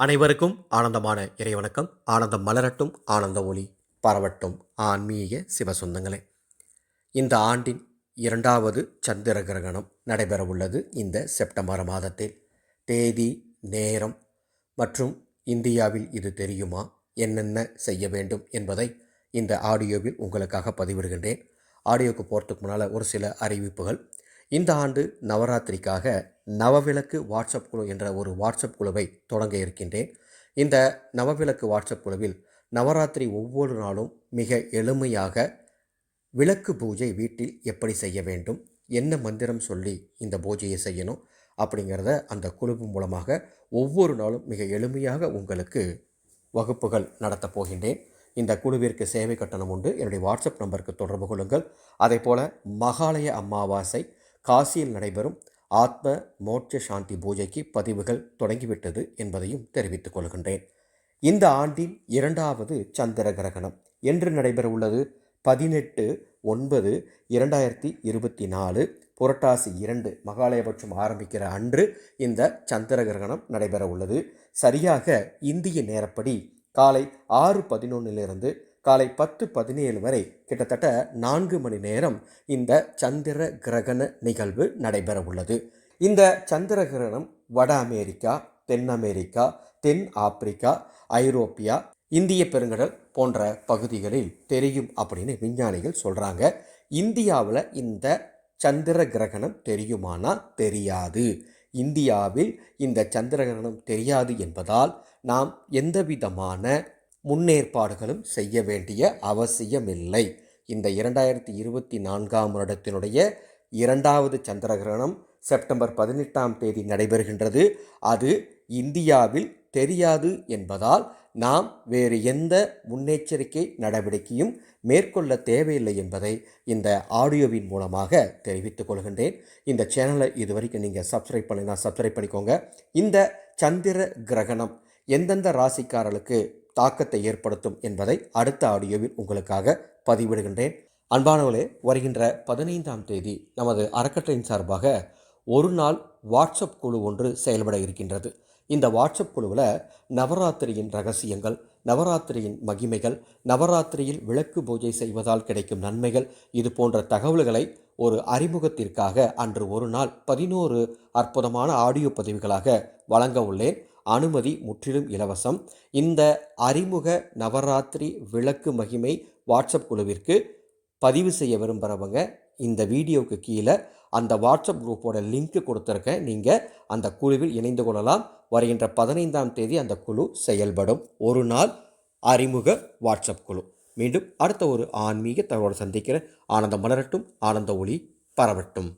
அனைவருக்கும் ஆனந்தமான இறைவணக்கம். ஆனந்தம் மலரட்டும் ஆனந்த ஒளி பரவட்டும். ஆன்மீக சிவசொந்தங்களே இந்த ஆண்டின் இரண்டாவது சந்திர கிரகணம் நடைபெறவுள்ளது இந்த செப்டம்பர் மாதத்தில். தேதி நேரம் மற்றும் இந்தியாவில் இது தெரியுமா? என்னென்ன செய்ய வேண்டும் என்பதை இந்த ஆடியோவில் உங்களுக்காக பதிவிடுகின்றேன். ஆடியோக்கு போகிறதுக்கு முன்னால் ஒரு சில அறிவிப்புகள். இந்த ஆண்டு நவராத்திரிக்காக நவவிளக்கு வாட்ஸ்அப் குழு என்ற ஒரு வாட்ஸ்அப் குழுவை தொடங்க இருக்கின்றேன். இந்த நவவிளக்கு வாட்ஸ்அப் குழுவில் நவராத்திரி ஒவ்வொரு நாளும் மிக எளிமையாக விளக்கு பூஜை வீட்டில் எப்படி செய்ய வேண்டும் என்ன மந்திரம் சொல்லி இந்த பூஜையை செய்யணும் அப்படிங்கிறத அந்த குழு மூலமாக ஒவ்வொரு நாளும் மிக எளிமையாக உங்களுக்கு வகுப்புகள் நடத்தப் போகின்றேன். இந்த குழுவிற்கு சேவை கட்டணம் உண்டு. என்னுடைய வாட்ஸ்அப் நம்பருக்கு தொடர்பு கொள்ளுங்கள். அதே போல் மகாலய அமாவாசை காசியில் நடைபெறும் ஆத்ம மோட்ச சாந்தி பூஜைக்கு பதிவுகள் தொடங்கிவிட்டது என்பதையும் தெரிவித்துக் கொள்கின்றேன். இந்த ஆண்டின் இரண்டாவது சந்திர கிரகணம் என்று நடைபெறவுள்ளது. பதினெட்டு ஒன்பது இரண்டாயிரத்தி இருபத்தி நாலு புரட்டாசி இரண்டு மகாலயபட்சம் ஆரம்பிக்கிற அன்று இந்த சந்திர கிரகணம் நடைபெற உள்ளது சரியாக இந்திய நேரப்படி காலை ஆறு பதினொன்னிலிருந்து காலை பத்து பதினேழு வரை கிட்டத்தட்ட நான்கு மணி நேரம் இந்த சந்திர கிரகண நிகழ்வு நடைபெற உள்ளது இந்த சந்திர கிரகணம் வட அமெரிக்கா தென் அமெரிக்கா தென் ஆப்பிரிக்கா ஐரோப்பியா இந்திய பெருங்கடல் போன்ற பகுதிகளில் தெரியும் அப்படின்னு விஞ்ஞானிகள் சொல்கிறாங்க இந்தியாவில் இந்த சந்திர கிரகணம் தெரியுமானா? தெரியாது. இந்தியாவில் இந்த சந்திர கிரகணம் தெரியாது என்பதால் நாம் எந்த விதமான முன்னேற்பாடுகளும் செய்ய வேண்டிய அவசியமில்லை. இந்த இரண்டாயிரத்தி இருபத்தி நான்காம் வருடத்தினுடைய இரண்டாவது சந்திரகிரகணம் செப்டம்பர் பதினெட்டாம் தேதி நடைபெறுகின்றது. அது இந்தியாவில் தெரியாது என்பதால் நாம் வேறு எந்த முன்னெச்சரிக்கை நடவடிக்கையும் மேற்கொள்ள தேவையில்லை என்பதை இந்த ஆடியோவின் மூலமாக தெரிவித்துக் கொள்கின்றேன். இந்த சேனலை இது வரைக்கும் நீங்கள் சப்ஸ்கிரைப் பண்ணினா சப்ஸ்கிரைப் பண்ணிக்கோங்க. இந்த சந்திர கிரகணம் எந்தெந்த ராசிக்காரர்களுக்கு தாக்கத்தை ஏற்படுத்தும் என்பதை அடுத்த ஆடியோவில் உங்களுக்காக பதிவிடுகின்றேன். அன்பானவர்களே வருகின்ற பதினைந்தாம் தேதி நமது அறக்கட்டளையின் சார்பாக ஒரு நாள் வாட்ஸ்அப் குழு ஒன்று செயல்பட இருக்கின்றது. இந்த வாட்ஸ்அப் குழுவில் நவராத்திரியின் ரகசியங்கள் நவராத்திரியின் மகிமைகள் நவராத்திரியில் விளக்கு பூஜை செய்வதால் கிடைக்கும் நன்மைகள் இது போன்ற தகவல்களை ஒரு அறிமுகத்திற்காக அன்று ஒரு நாள் பதினோரு அற்புதமான ஆடியோ பதிவுகளாக வழங்க உள்ளேன். அனுமதி முற்றிலும் இலவசம். இந்த அறிமுக நவராத்திரி விளக்கு மகிமை வாட்ஸ்அப் குழுவிற்கு பதிவு செய்ய விரும்புகிறவங்க இந்த வீடியோவுக்கு கீழே அந்த வாட்ஸ்அப் குரூப்போட லிங்க்கு கொடுத்துருக்கேன். நீங்கள் அந்த குழுவில் இணைந்து கொள்ளலாம். வருகின்ற பதினைந்தாம் தேதி அந்த குழு செயல்படும். ஒரு நாள் அறிமுக வாட்ஸ்அப் குழு. மீண்டும் அடுத்த ஒரு ஆன்மீக தகவலோடு சந்திக்கிறேன். ஆனந்தம் மலரட்டும் ஆனந்த ஒளி பரவட்டும்.